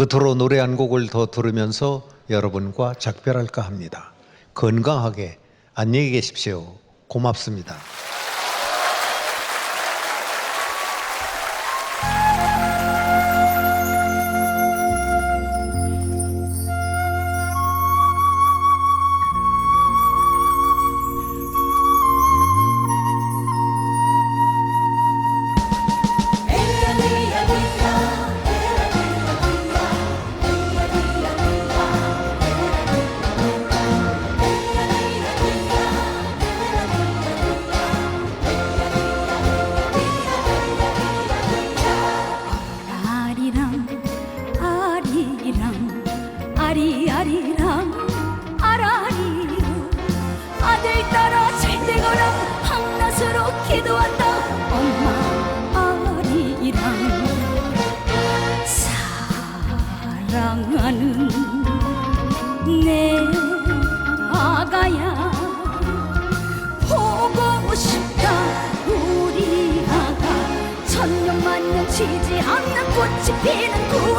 끝으로 노래 한 곡을 더 들으면서 여러분과 작별할까 합니다. 건강하게 안녕히 계십시오. 고맙습니다. 따라 잘 되거라. 한낮으로 기도한다. 엄마 아리랑 사랑하는 내 아가야. 보고 싶다 우리 아가. 천년만년 지지 않는 꽃이 피는구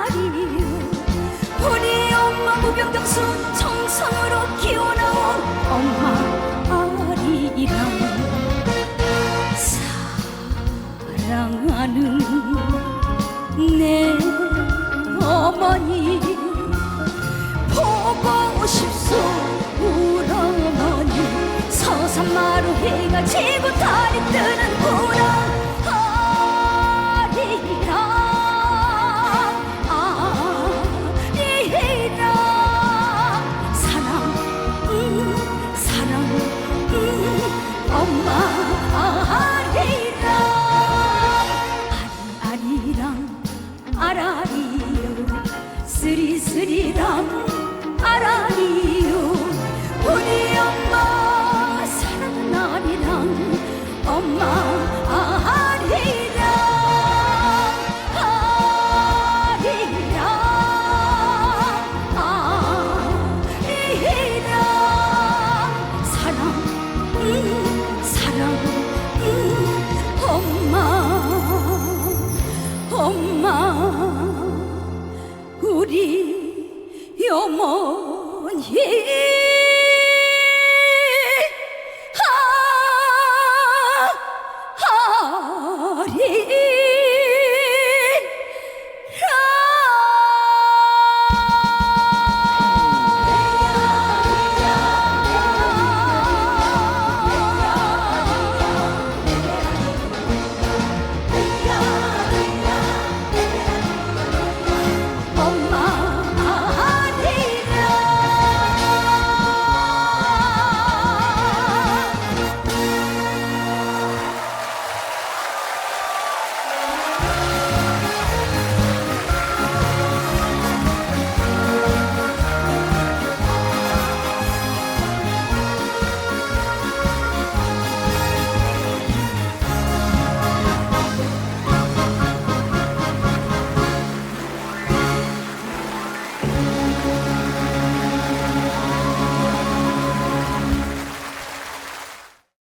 무병장수 정성으로 키워나 엄마 우리 어머니